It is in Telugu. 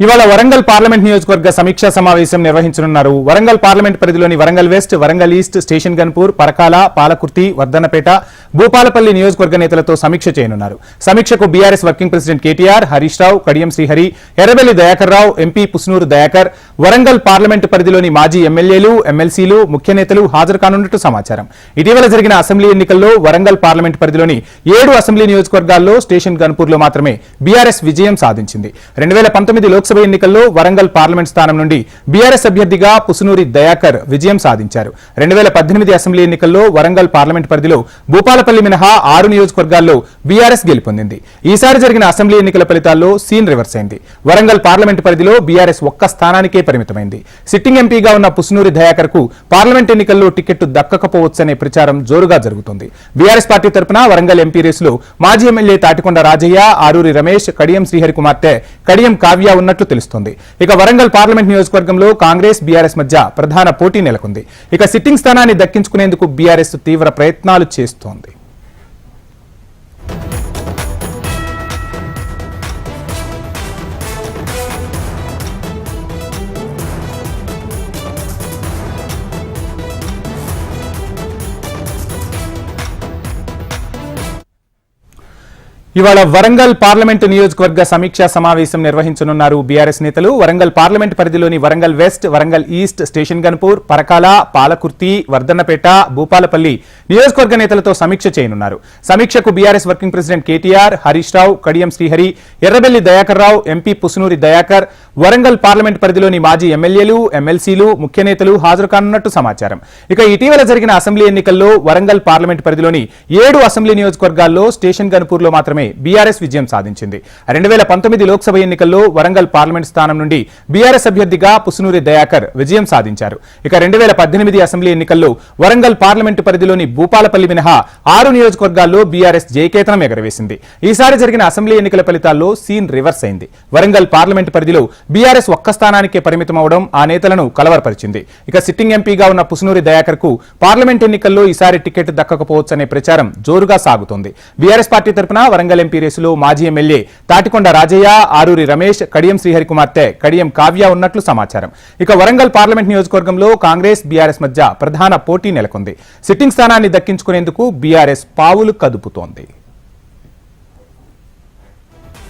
ఇవాళ వరంగల్ పార్లమెంట్ నియోజకవర్గ సమీక్షా సమావేశం నిర్వహించనున్నారు. వరంగల్ పార్లమెంట్ పరిధిలోని Warangal west Warangal east station Ghanpur Parakala Palakurthi Wardhannapet Bhupalpally నియోజకవర్గ నేతలతో సమీక్ష చేయనున్నారు. సమీక్షకు BRS working president KTR Harish Rao Kadiyam Srihari Errabelli Dayakar Rao MP Pasunuri Dayakar Warangal parliament పరిధిలోని మాజీ ఎమ్మెల్యేలు ఎమ్మెల్సీలు ముఖ్య నేతలు హాజరు కానున్నట్టు సమాచారం. ఇటీవల జరిగిన అసెంబ్లీ ఎన్నికల్లో వరంగల్ పార్లమెంట్ పరిధిలోని ఏడు అసెంబ్లీ నియోజకవర్గాల్లో స్టేషన్ గన్పూర్లో మాత్రమే బీఆర్ఎస్ విజయం సాధించింది. రెండు వేల పంతొమ్మిదిలో లోక్సభ ఎన్నికల్లో వరంగల్ పార్లమెంట్ స్థానం నుండి బీఆర్ఎస్ అభ్యర్థిగా పుసునూరి దయాకర్ విజయం సాధించారు. రెండు వేల పద్దెనిమిది అసెంబ్లీ ఎన్నికల్లో వరంగల్ పార్లమెంట్ పరిధిలో భూపాలపల్లి మినహా ఆరు నియోజకవర్గాల్లో బీఆర్ఎస్ గెలుపొందింది. ఈసారి జరిగిన అసెంబ్లీ ఎన్నికల ఫలితాల్లో సీన్ రివర్స్ అయింది. వరంగల్ పార్లమెంట్ పరిధిలో బీఆర్ఎస్ ఒక్క స్థానానికే పరిమితమైంది. సిట్టింగ్ ఎంపీగా ఉన్న పుసునూరి దయాకర్కు పార్లమెంట్ ఎన్నికల్లో టికెట్ దక్కకపోవచ్చనే ప్రచారం జోరుగా జరుగుతుంది. బీఆర్ఎస్ పార్టీ తరపున వరంగల్ ఎంపీ రేసులో మాజీ ఎమ్మెల్యే తాటికొండ రాజయ్య ఆరూరి రమేష్ కడియం శ్రీహరి కుమార్తె కడియం కావ్య ఉన్న ఉన్నట్లు తెలుస్తోంది. ఇక వరంగల్ పార్లమెంట్ నియోజకవర్గంలో కాంగ్రెస్ బీఆర్ఎస్ మధ్య ప్రధాన పోటీ నెలకొంది. ఇక సిట్టింగ్ స్థానాన్ని దక్కించుకునేందుకు బీఆర్ఎస్ తీవ్ర ప్రయత్నాలు చేస్తోంది. ఇవాళ వరంగల్ పార్లమెంటు నియోజకవర్గ సమీక్షా సమావేశం నిర్వహించనున్నారు బీఆర్ఎస్ నేతలు. వరంగల్ పార్లమెంట్ పరిధిలోని Warangal west Warangal east station Ghanpur Parakala Palakurthi Wardhannapet Bhupalpally నియోజకవర్గ నేతలతో సమీక్ష చేయనున్నారు. సమీక్షకు BRS working president KTR Harish Rao Kadiyam Srihari Errabelli Dayakar Rao MP Pasunuri Dayakar Warangal parliament పరిధిలోని మాజీ ఎమ్మెల్యేలు ఎమ్మెల్సీలు ముఖ్య నేతలు హాజరు కానున్నట్టు సమాచారం. ఇక ఇటీవల జరిగిన అసెంబ్లీ ఎన్నికల్లో వరంగల్ పార్లమెంట్ పరిధిలోని ఏడు అసెంబ్లీ నియోజకవర్గాల్లో స్టేషన్ గన్పూర్లో మాత్రమే బీఆర్ఎస్ విజయం సాధించింది. రెండు వేల పంతొమ్మిది లోక్సభ ఎన్నికల్లో వరంగల్ పార్లమెంట్ స్థానం నుండి బీఆర్ఎస్ అభ్యర్థిగా పుసునూరి దయాకర్ విజయం సాధించారు. ఇక రెండు వేల పద్దెనిమిది అసెంబ్లీ ఎన్నికల్లో వరంగల్ పార్లమెంటు పరిధిలోని భూపాలపల్లి మినహా ఆరు నియోజకవర్గాల్లో బీఆర్ఎస్ జయకేతనం ఎగరవేసింది. ఈసారి జరిగిన అసెంబ్లీ ఎన్నికల ఫలితాల్లో సీన్ రివర్స్ అయింది. వరంగల్ పార్లమెంటు పరిధిలో బీఆర్ఎస్ ఒక్క స్థానానికే పరిమితం అవడం ఆ నేతలను కలవరపరిచింది. ఇక సిట్టింగ్ ఎంపీగా ఉన్న పుసునూరి దయాకర్కు పార్లమెంట్ ఎన్నికల్లో ఈసారి టికెట్ దక్కకపోవచ్చనే ప్రచారం జోరుగా సాగుతోంది. బీఆర్ఎస్ పార్టీ తరపున వరంగల్ ఎంపీ రేసులో మాజీ ఎమ్మెల్యే తాటికొండ రాజయ్య ఆరూరి రమేష్ కడియం శ్రీహరి కుమార్తె కడియం కావ్య ఉన్నట్లు సమాచారం. ఇక వరంగల్ పార్లమెంట్ నియోజకవర్గంలో కాంగ్రెస్ బీఆర్ఎస్ మధ్య ప్రధాన పోటీ నెలకొంది. సిట్టింగ్ స్థానాన్ని దక్కించుకునేందుకు టీఆర్ఎస్ పావులు కదుపుతోంది.